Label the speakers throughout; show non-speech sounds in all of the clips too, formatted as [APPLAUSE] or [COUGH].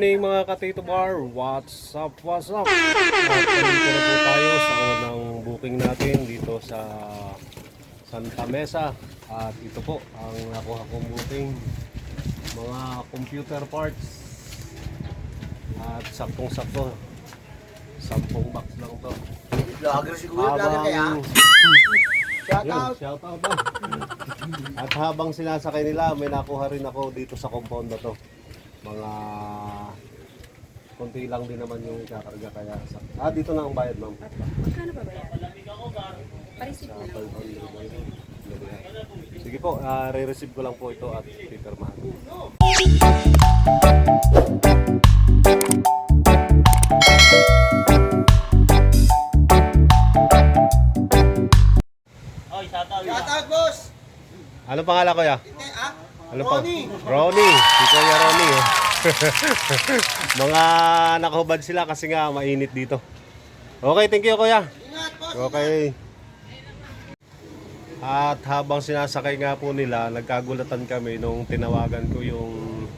Speaker 1: Morning mga katito bar. What's up, what's up? At nandito na po tayo sa unang booking natin dito sa Santa Mesa. At ito po ang nakuha kong booking. Mga computer parts. At saktong-sakto. Sampung box lang to.
Speaker 2: Vlogger siguro, vlogger kaya. Shout out.
Speaker 1: shout out na. At habang sinasakay nila, may nakuha rin ako dito sa compound na to. Mga konti lang din naman yung kakarga kaya sa... Ah, dito na ang bayad, ma'am.
Speaker 3: Magkano ba ba yan? Parisip na lang.
Speaker 1: Sige po, ah, re-receive ko lang po ito at pipirmahan.
Speaker 2: Shout out, boss.
Speaker 1: Ano pangalan ko ya?
Speaker 2: Ah.
Speaker 1: Ano pa?
Speaker 2: Ronnie.
Speaker 1: Ronnie. Si Kuya Ronnie. [LAUGHS] Mga nakahubad sila kasi nga mainit dito. Okay, thank you Kuya. Okay. At habang sinasakay nga po nila, nagkagulatan kami nung tinawagan ko yung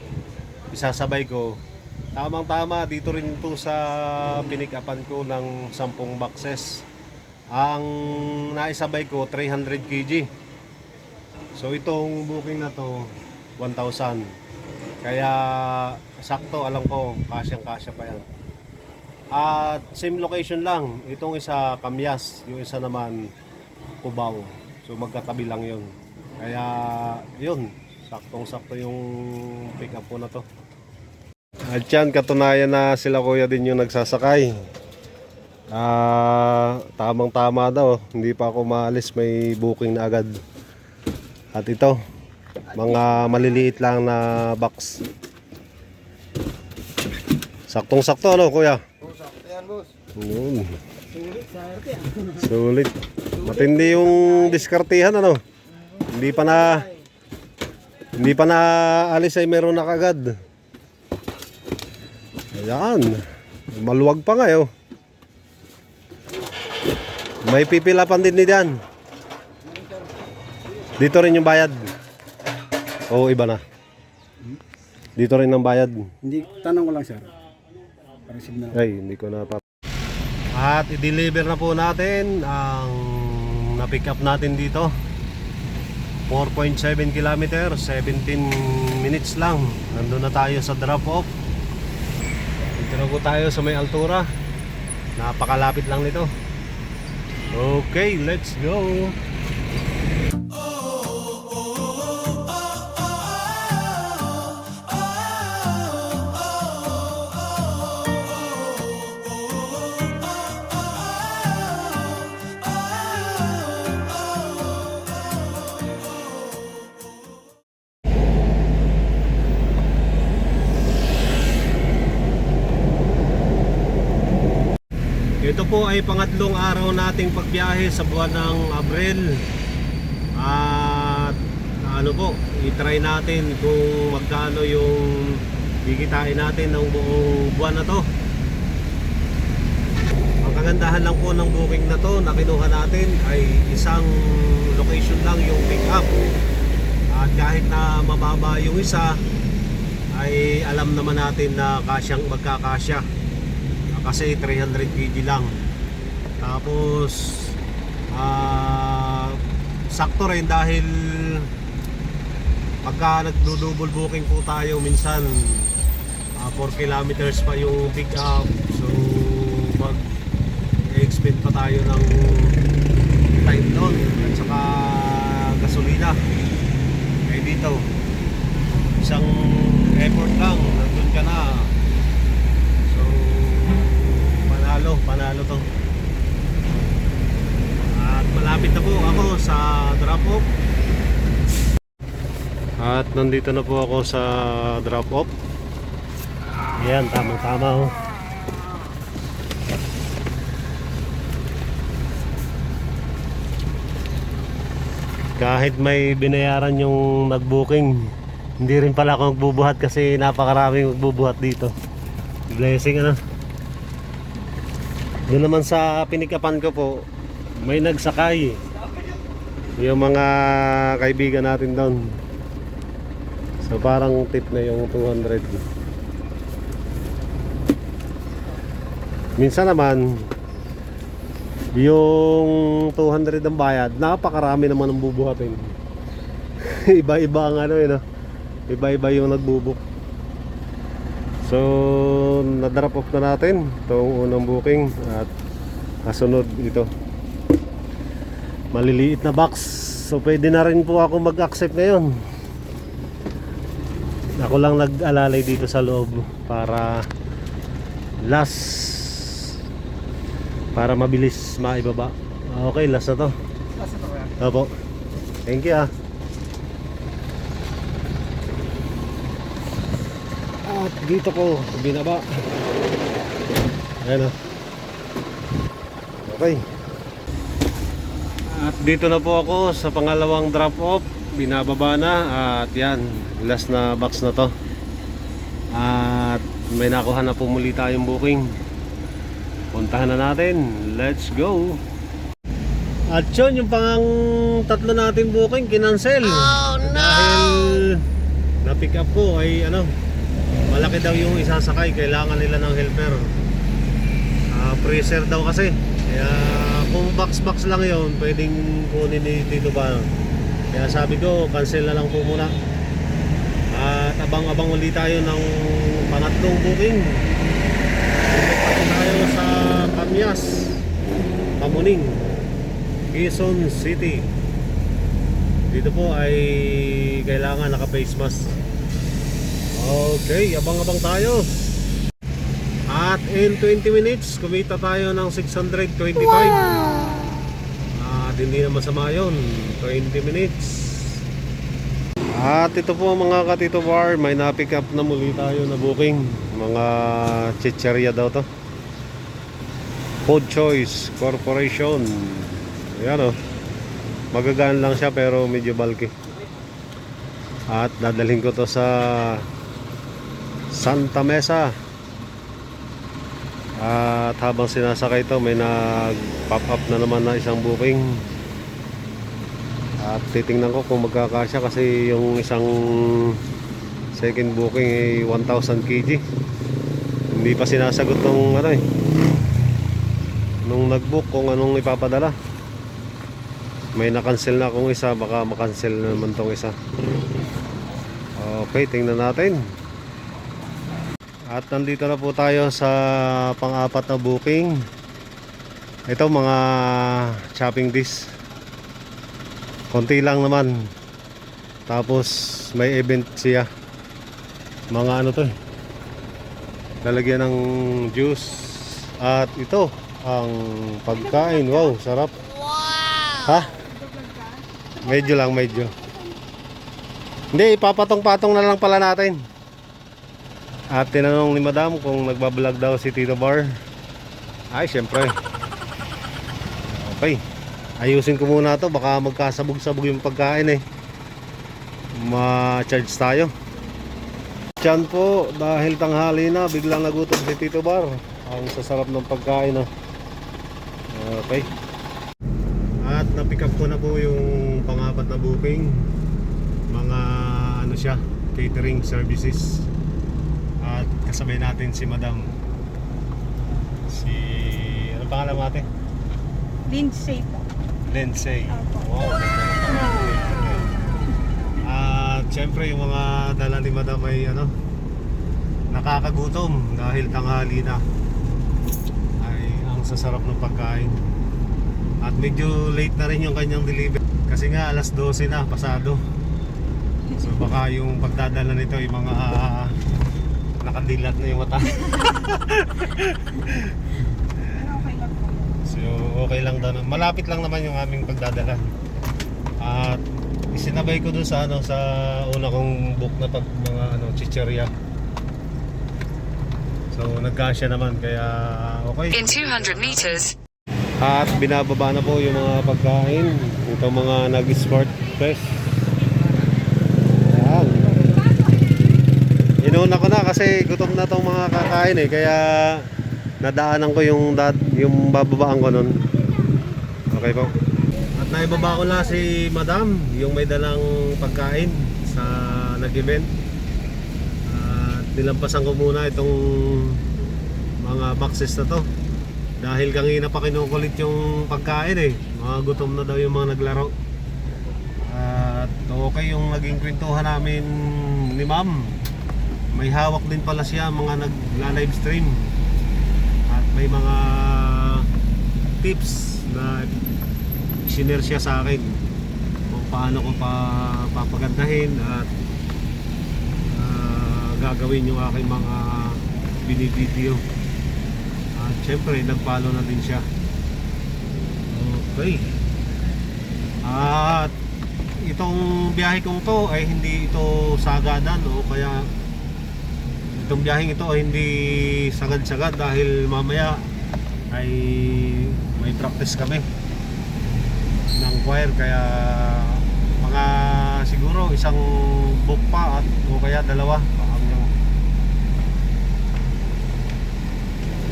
Speaker 1: isasabay ko. Tamang tama, dito rin po sa pinikapan ko ng 10 boxes. Ang naisabay ko, 300 kg. So itong booking na to, 1,000. Kaya sakto, alam ko, kasyang-kasya pa yan. At same location lang. Itong isa Kamyas, yung isa naman Cubao. So magkatabi lang yun. Kaya yun, saktong-sakto yung pick up ko na to. At yan, katunayan na sila kuya din yung nagsasakay. Ah, tamang-tama daw. Hindi pa ako maalis, may booking na agad. At ito, mga maliliit lang na box. Saktong-sakto ano kuya?
Speaker 2: Sakto yan, boss.
Speaker 1: Yun. Sulit. [LAUGHS] Matindi yung diskartihan ano. Hindi pa na hindi pa na alis ay meron na kagad. Ayan. Maluwag pa nga oh. May pipilapan din ni Dan. Dito rin yung bayad. Oo, iba na. Dito rin ang bayad.
Speaker 4: Hindi, tanong ko lang sir. Pareceive na.
Speaker 1: Ay, hindi ko na pa. At i-deliver na po natin ang na-pick up natin dito. 4.7 kilometer, 17 minutes lang. Nandun na tayo sa drop off. Dito na po tayo sa may altura. Napakalapit lang nito. Okay, let's go. Ay pangatlong araw nating pagbiyahe sa buwan ng Abril. At ano po, i-try natin kung magkano yung bigitain natin ng buong buwan na to. Ang kagandahan lang po ng booking na to na kinuha natin ay isang location lang yung pick up. At kahit na mababa yung isa, ay alam naman natin na kasyang magkakasya kasi 300 kg lang tapos ah sakto rin dahil pagka nagdo-double booking po tayo minsan ah, 4 kilometers pa yung pick up so mag expend pa tayo ng time doon. At saka gasolina. Eh dito isang effort lang nandun ka na. So, panalo, panalo to. Malapit na po ako sa drop off. At nandito na po ako sa drop off. Ayan, tamang tama oh. Kahit may binayaran yung nag-booking, hindi rin pala ako magbubuhat kasi napakaraming magbubuhat dito. Blessing ano. Doon naman sa pinikapan ko po, may nagsakay. Yung mga kaibigan natin doon. So parang tip na yung 200. Minsan naman, yung 200 ang bayad, napakarami naman ang bubuhatin. [LAUGHS] Iba-iba ang ano yun, no? Iba-iba yung nagbubuk. So, na-drop off na natin itong unang booking at kasunod ito. Maliliit na box. So, pwede na rin po ako mag-accept ngayon. Ako lang nag-alalay dito sa loob para last para mabilis maibaba. Okay, last na to. Opo. Thank you ah. At dito ko binaba. Ayan ah. Okay. Dito na po ako sa pangalawang drop off. Binababa na at yan, last na box na to. At may nakuha na po muli tayong booking. Puntahan na natin. Let's go. At yun, yung pang tatlo nating booking, kinancel. Oh no! Dahil na-pick up ko ay ano, malaki daw yung isasakay. Kailangan nila ng helper. Ah, freezer daw kasi. Kaya kung box-box lang yon pwedeng kunin ni Tito ba. Kaya sabi ko, cancel na lang po muna. At abang-abang ulit tayo ng pangatlong booking. Dito tayo sa Kamyas, Kamuning, Quezon City. Dito po ay kailangan naka-face mask. Okay, abang-abang tayo. At in 20 minutes, kumita tayo ng 625. At hindi na masama yun. 20 minutes. At ito po mga katito bar, may na-pick up na muli tayo na booking. Mga chicheria daw to. Food Choice Corporation. Ayan o. Magagaan lang siya pero medyo bulky. At dadalhin ko to sa Santa Mesa. At habang sinasakay to may nag-pop up na naman na isang booking. At titingnan ko kung magkakasya kasi yung isang second booking ay 1,000 kg. Hindi pa sinasagot nung ano eh. Nung nag-book kung anong ipapadala. May na-cancel na akong isa, baka makancel na naman tong isa. Okay, tingnan natin. At nandito na po tayo sa pang-apat na booking. Ito mga chopping disc. Konti lang naman. Tapos may event siya. Mga ano to eh. Lalagyan ng juice. At ito ang pagkain. Wow, sarap. Ha? Medyo lang, medyo. Hindi, ipapatong-patong na lang pala natin. At tinanong ni Madam kung nagbablog daw si Tito Bar. Ay, syempre. Okay. Ayusin ko muna to baka magkasabog-sabog yung pagkain eh. Ma-charge tayo. Diyan po, dahil tanghali na, biglang nagutom si Tito Bar. Ang sasarap ng pagkain ah. Okay. At na-pick up ko na po yung pangapat na booking. Mga ano siya, catering services. Kasabay natin si Madam. Si ano pangalan mo ate?
Speaker 3: Lindsay po.
Speaker 1: Lindsay.
Speaker 3: Opo.
Speaker 1: Wow. At syempre yung mga dala ni Madam ay ano nakakagutom dahil tanghali na. Ay ang sasarap ng pagkain. At medyo late na rin yung kanyang delivery kasi nga alas 12 na pasado. So baka yung pagdadala nito yung mga ah, nakadilat na yung mata. [LAUGHS] So okay lang daw. Malapit lang naman yung aming pagdadala. At isinabay ko dun sa ano sa una kong book na pag mga ano chicheria. So nagkasya naman kaya okay.
Speaker 5: In 200 meters,
Speaker 1: At binababa na po yung mga pagkain. Ito mga nag-sport fest. Ayan. Inuna ko na kasi gutom na tong mga kakain eh. Kaya nadaanan ko yung, dad, yung bababaan ko nun. Okay po. At naibaba ko na si Madam, yung may dalang pagkain sa nag-event. At nilampasan ko muna itong mga boxes na to. Dahil kanina pa kinukulit yung pagkain eh. Mga gutom na daw yung mga naglaro. At okay yung naging kwentuhan namin ni ma'am. May hawak din pala siya mga nagla-live stream. At may mga tips na sinare siya sa akin kung paano ko pa papagandahin at ah, gagawin yung aking mga binibideo. At syempre, nag-follow na din siya. Okay. At itong biyahe kong to ay hindi ito sagadan o kaya itong biyaheng ito hindi sagad-sagad dahil mamaya ay may practice kami ng choir. Kaya mga siguro isang book pa at o kaya dalawa. Hanggang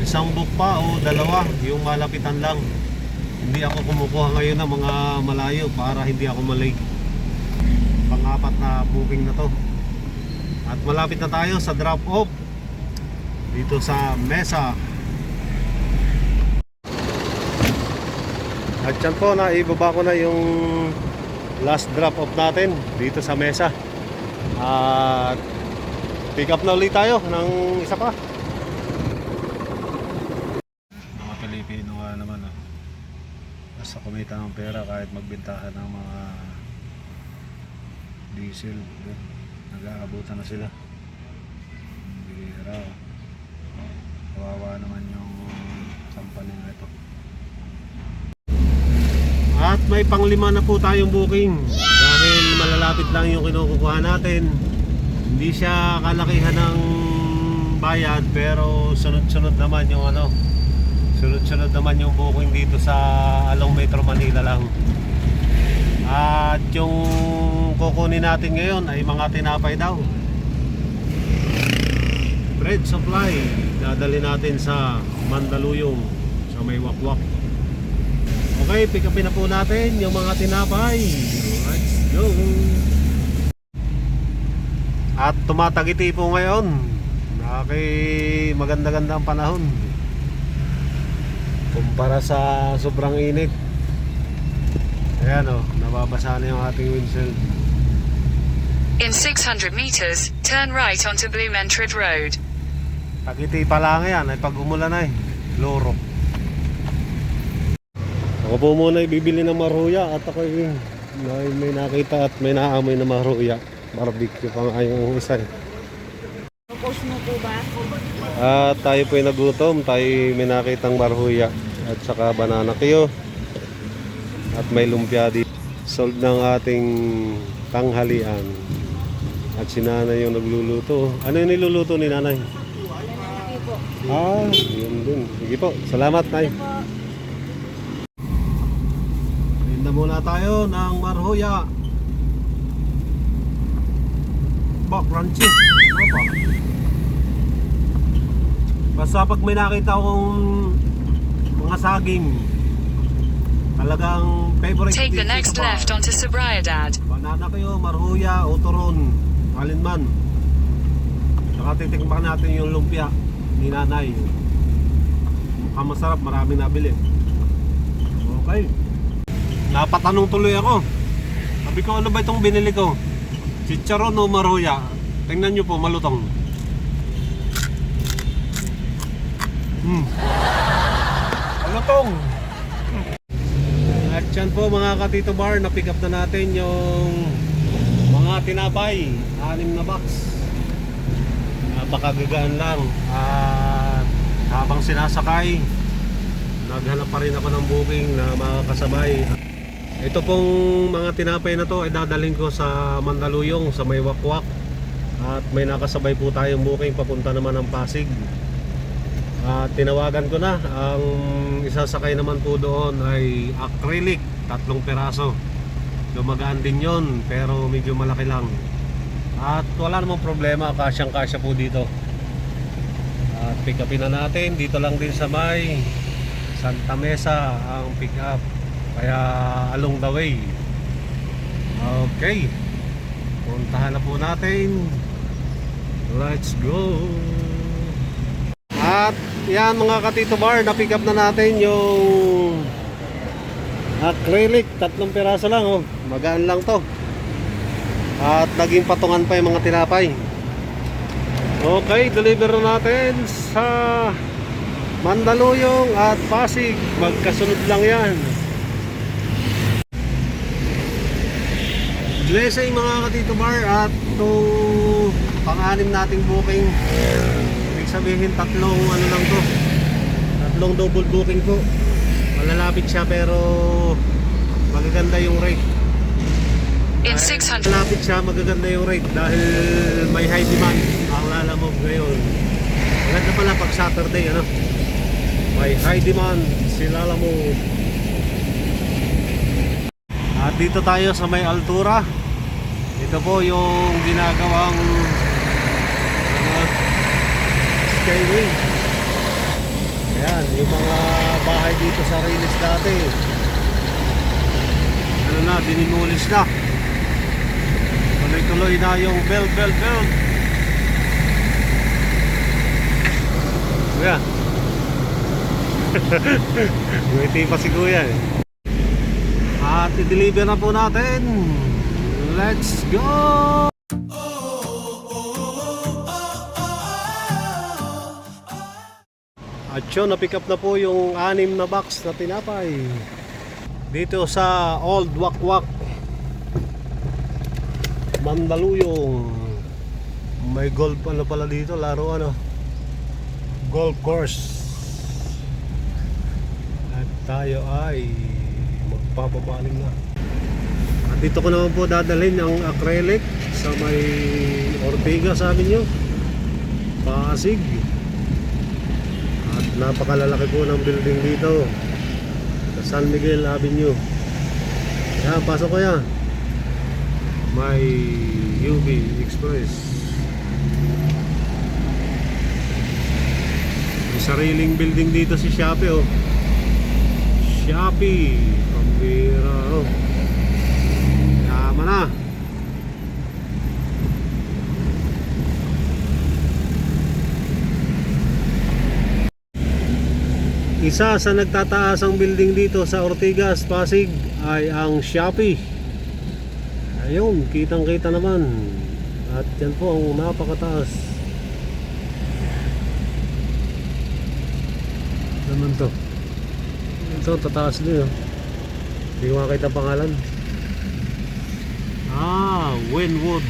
Speaker 1: isang book pa o dalawa yung malapitan lang. Hindi ako kumukuha ngayon ng mga malayo para hindi ako malate pang-apat na booking na to at malapit na tayo sa drop off dito sa Mesa At yan po, naibaba ko na yung last drop off natin dito sa mesa. At pick up na ulit tayo ng isa pa. Mga Pilipino nga naman oh. Basta kumita ng pera kahit magbintahan ng mga diesel. Yun, Nag-aabutan na sila. Bihira. oh. Kawawa naman yung company na ito. At may panglima na po tayong booking Dahil malalapit lang yung kinukuha natin Hindi siya kalakihan ng bayad Pero sunod-sunod naman yung ano Sunod-sunod naman yung booking dito sa Along Metro Manila lang At yung kukunin natin ngayon ay mga tinapay daw Bread supply Dadali natin sa Mandaluyong Sa may wakwak Okay, pick upin na po natin yung mga tinapay. Let's go! At tumatagiti po ngayon. Naki maganda-ganda ang panahon. Kumpara sa sobrang init. Ayan o, nababasa na yung ating windshield.
Speaker 5: In 600 meters, turn right onto Blumentritt Road.
Speaker 1: Tagiti pa lang yan, ay pag umulan ay, loro. Ako po muna ibibili ng maruya at ako yung may, may nakita at may naamoy na maruya. Barbecue pa nga yung isa eh.
Speaker 3: Propose mo po ba?
Speaker 1: At tayo po ay nagutom, tayo may nakitang marhuya at saka banana kiyo. At may lumpia di. Solve ng ating tanghalian. At si nanay yung nagluluto. Ano yung niluluto ni nanay? Ah, yun din. Sige po, salamat nay.
Speaker 3: Po.
Speaker 1: Tinda muna tayo ng marhuya. Ba, crunchy. Opa. Basta pag may nakita akong mga saging, talagang favorite
Speaker 5: Take the next left onto Sobriedad.
Speaker 1: Banana kayo, marhuya, uturon, alinman. Saka titikman natin yung lumpia ni nanay. Mukhang masarap, maraming nabili. Okay. Napatanong tuloy ako. Sabi ko, ano ba itong binili ko? Chicharon o marhuya? Tingnan nyo po, malutong. Hmm. Malutong. At po mga katito bar, na-pick up na natin yung mga tinapay, anim na box. Napakagagaan lang. At habang sinasakay, naghanap pa rin ako ng booking na makakasabay. Ito pong mga tinapay na to ay dadalhin ko sa Mandaluyong, sa may wakwak. At may nakasabay po tayong booking papunta naman ng Pasig. At tinawagan ko na, ang isasakay naman po doon ay acrylic, tatlong peraso. Lumagaan din yon pero medyo malaki lang. At wala namang problema, kasyang kasya po dito. At pick upin na natin, dito lang din sa may Santa Mesa ang pick up. Kaya along the way. Okay. Puntahan na po natin. Let's go. At yan mga katito bar, na-pick up na natin yung acrylic. Tatlong piraso lang oh. Magaan lang to. At naging patungan pa yung mga tinapay. Okay, deliver na natin sa Mandaluyong at Pasig. Magkasunod lang yan. Blessing mga katito bar at to pang-anim nating booking. Sabihin tatlong ano lang to. Tatlong double booking po. Malalapit siya pero magaganda yung rate.
Speaker 5: In
Speaker 1: Dahil
Speaker 5: 600
Speaker 1: Malapit siya, magaganda yung rate dahil may high demand ang lalamog ngayon. Maganda pala pag Saturday, ano? May high demand si lalamog. At dito tayo sa may altura. Ito po yung ginagawang skyway. Ayan, yung mga bahay dito sa Rilis dati. Ano na, dinimulis na. Tuloy-tuloy na yung bell, bell, bell. Kuya. [LAUGHS] Ngiti pa si Kuya eh. At i-deliver na po natin. Let's go! At yun, na-pick up na po yung anim na box na tinapay. Dito sa Old Wakwak. Mandaluyong. May golf ano pala dito, laro ano. Golf course. At tayo ay magpapabaling na. At dito ko naman po dadalhin ang acrylic sa may Ortiga sabi nyo. Pasig. Napakalalaki po ng building dito. Sa San Miguel Avenue. Yan, pasok ko yan. May UB Express. May sariling building dito si Shopee oh. Shopee. Pambira oh. Tama na. Isa sa nagtataasang building dito sa Ortigas, Pasig ay ang Shopee. Ayun, kitang kita naman. At yan po ang napakataas. Naman to. Ito, tataas din oh. Hindi ko makita ang pangalan. Ah, Winwood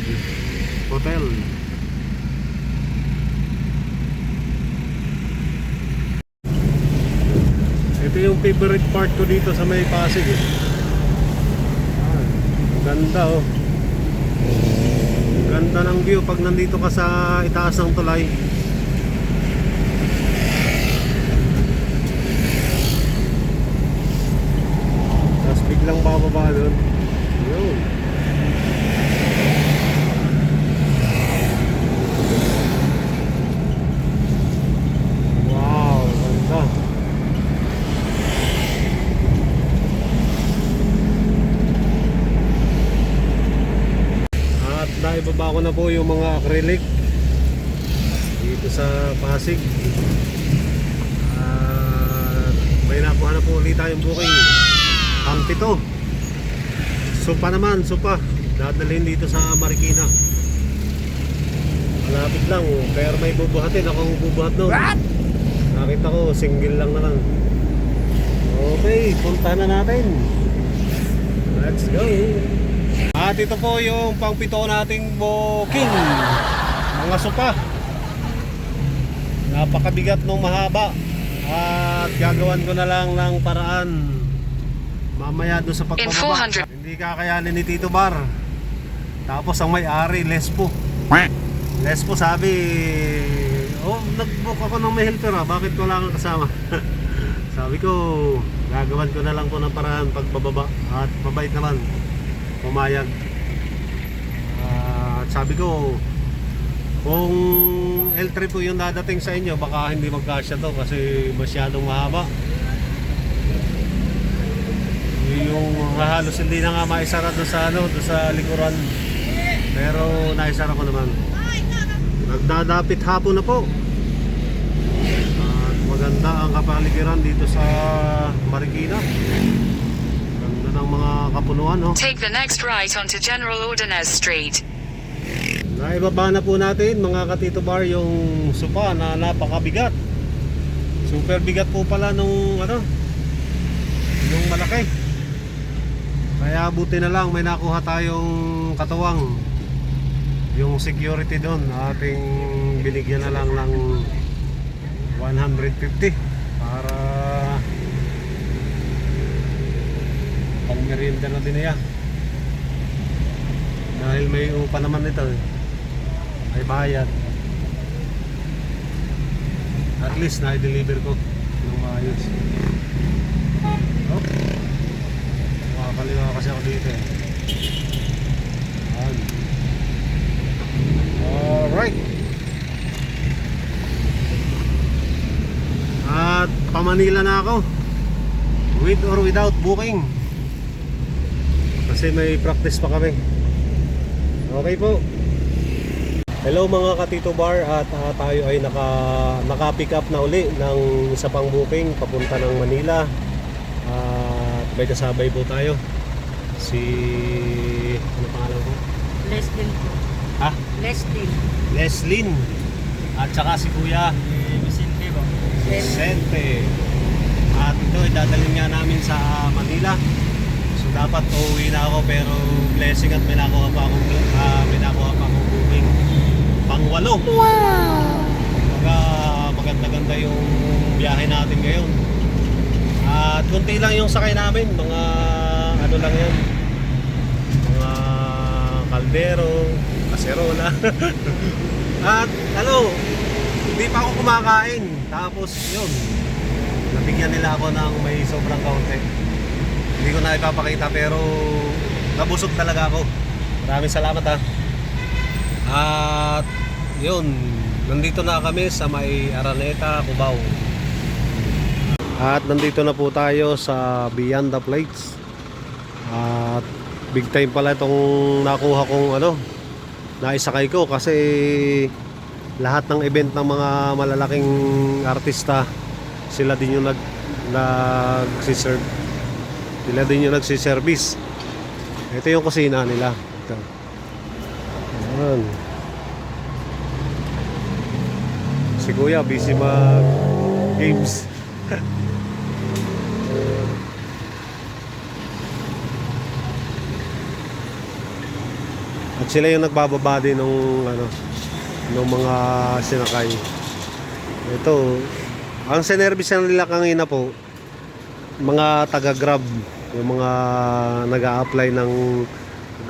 Speaker 1: Hotel. Ito yung favorite part ko dito sa may Pasig eh. Ganda oh. Ganda ng view pag nandito ka sa itaas ng tulay. Tapos biglang bababa doon. Yun. Wow, ganda. At naibaba ko na po yung mga acrylic dito sa Pasig. At may nakuha na po ulit tayong booking. Ang pito. Sopa naman, sopa. Dadalhin dito sa Marikina. Malapit lang, oh. pero may bubuhatin. Ako bubuhat nun. Nakita ko, single lang na lang. Okay, punta na natin. Let's go. At ito po yung pangpito nating booking. Mga sopa. Napakabigat nung mahaba. At gagawan ko na lang ng paraan. Mamaya doon sa pagbababa.
Speaker 5: 400
Speaker 1: Hindi kakayanin ni Tito Bar. Tapos ang may-ari, Lespo. Lespo sabi, oh, nag-book ako ng may helper ah. Bakit wala kang kasama? [LAUGHS] sabi ko, gagawan ko na lang po ng paraan pagbababa. At mabait naman pumayag. Ah, at sabi ko, kung L3 po yung dadating sa inyo, baka hindi magkasya to kasi masyadong mahaba. Yung halos hindi na nga maisara doon sa ano, doon sa likuran. Pero naisara ko naman. Nagdadapit hapon na po. Maganda ang kapaligiran dito sa Marikina. Ng mga kapunuan, no?
Speaker 5: Take the next right onto General Ordonez Street.
Speaker 1: Naibaba na po natin mga katito bar yung supa na napakabigat. Super bigat po pala nung ano, nung malaki. Kaya buti na lang may nakuha tayong katuwang. Yung security doon ating binigyan na lang ng 150 para pang merienda na din niya. Dahil may upa naman ito eh. May bayad. At least na-deliver ko ng maayos. Oh. Makakaliwa kasi ako dito eh. Yan. Alright. At pamanila na ako. With or without booking. Kasi may practice pa kami. Okay po. Hello mga katito bar at ah, tayo ay naka naka-pick up na uli ng isa pang booking papunta ng Manila. At may kasabay po tayo. Si ano pangalan ko?
Speaker 3: Leslie po.
Speaker 1: Ha?
Speaker 3: Leslie.
Speaker 1: Leslin. At saka si Kuya
Speaker 2: Vicente ba?
Speaker 1: Vicente. At ito ay dadalhin nga namin sa Manila. Dapat uuwi na ako pero blessing at may nakuha pa akong ah, may nakuha pa akong booking. Pangwalo. Wow! Mga maganda-ganda yung biyahe natin ngayon. At kunti lang yung sakay namin, mga ano lang yan. Mga kaldero, kaserola. [LAUGHS] At ano, hindi pa ako kumakain. Tapos yun, nabigyan nila ako ng may sobrang kaunti. Hindi ko na ipapakita pero nabusog talaga ako. Maraming salamat ha. At yun, nandito na kami sa may Araneta, Cubao. At nandito na po tayo sa Beyond the Plates. At big time pala itong nakuha kong ano, naisakay ko kasi lahat ng event ng mga malalaking artista sila din yung nag nagsiserve sila din yung nagsiservice ito yung kusina nila ito Ayan. si kuya busy mag games [LAUGHS] at sila yung nagbababa din nung ano ng mga sinakay. Ito, ang sinervice nila kanina po, mga taga-grab, yung mga nag apply ng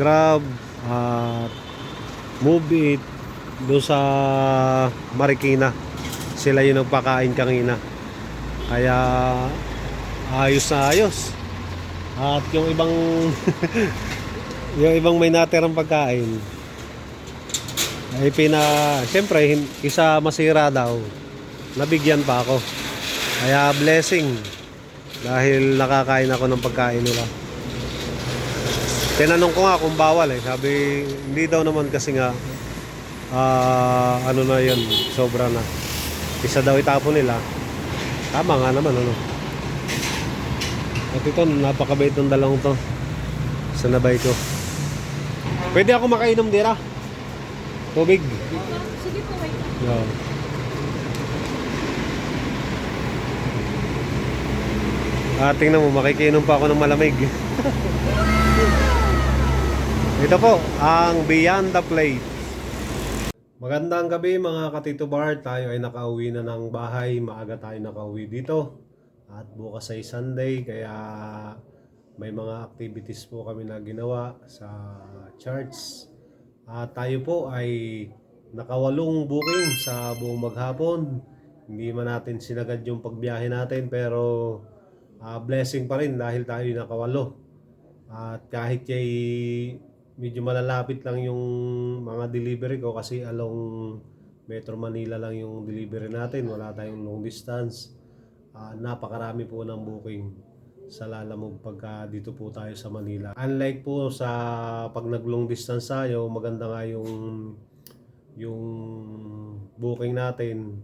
Speaker 1: grab, at move it, doon sa Marikina. Sila yung nagpakain kanina. Kaya, ayos na ayos. At yung ibang, [LAUGHS] yung ibang may natirang pagkain, ay pina, siyempre, hin- isa masira daw. Nabigyan pa ako. Kaya blessing. Dahil nakakain ako ng pagkain nila. Tinanong ko nga kung bawal eh. Sabi, hindi daw naman kasi nga, ah, ano na yun, sobra na. Isa daw itapon nila. Tama nga naman, ano. At ito, napakabait ng dalawang to. Sa nabay ko. Pwede ako makainom dira. Tubig.
Speaker 3: Sige po, wait.
Speaker 1: Ah, tingnan mo, makikinom pa ako ng malamig. Ito po, ang Beyond the Plate. Magandang gabi mga katito bar. Tayo ay nakauwi na ng bahay. Maaga tayo nakauwi dito. At bukas ay Sunday, kaya may mga activities po kami na ginawa sa church. At tayo po ay nakawalong booking sa buong maghapon. Hindi man natin sinagad yung pagbiyahe natin pero ah, blessing pa rin dahil tayo nakawalo. At kahit kay medyo malalapit lang yung mga delivery ko kasi along Metro Manila lang yung delivery natin. Wala tayong long distance. Ah, napakarami po ng booking sa Lalamove pagka dito po tayo sa Manila. Unlike po sa pag nag long distance tayo, maganda nga yung yung booking natin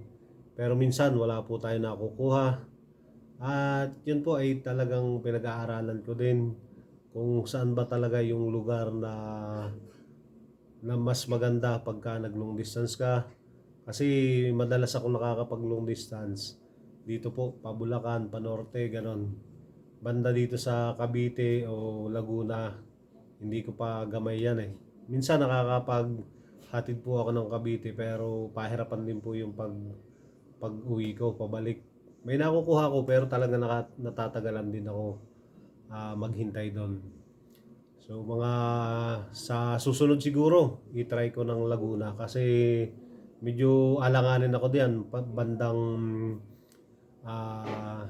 Speaker 1: Pero minsan wala po tayo nakukuha. At yun po ay talagang pinag-aaralan ko din kung saan ba talaga yung lugar na na mas maganda pagka nag long distance ka. Kasi madalas ako nakakapag long distance. Dito po, Pabulacan, Panorte, ganon. Banda dito sa Cavite o Laguna, hindi ko pa gamay yan eh. Minsan nakakapag hatid po ako ng Cavite pero pahirapan din po yung pag pag uwi ko, pabalik. May nakukuha ko pero talaga naka, natatagalan din ako ah, maghintay doon. So mga sa susunod siguro, i-try ko ng Laguna kasi medyo alanganin ako diyan bandang ah,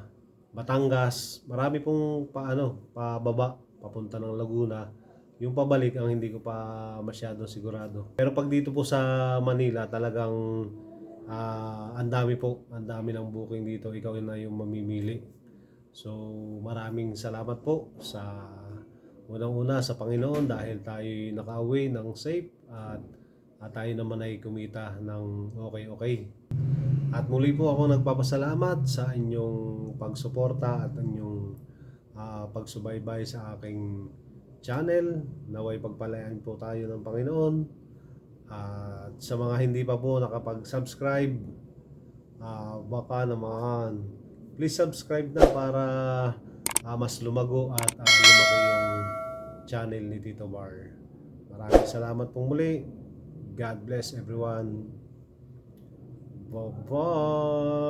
Speaker 1: Batangas. Marami pong paano, pababa papunta ng Laguna. Yung pabalik ang hindi ko pa masyado sigurado. Pero pag dito po sa Manila, talagang ah, ang dami po, ang dami ng booking dito. Ikaw na yung mamimili. So, maraming salamat po sa unang-una sa Panginoon dahil tayo nakauwi ng safe at, at tayo naman ay kumita ng okay-okay. At muli po ako nagpapasalamat sa inyong pagsuporta at inyong ah, pagsubaybay sa aking channel. Naway pagpalayan po tayo ng Panginoon. At sa mga hindi pa po nakapag-subscribe, ah, baka naman, please subscribe na para ah, mas lumago at ah, lumaki yung channel ni Tito Bar. Maraming salamat pong muli. God bless everyone. Bye-bye.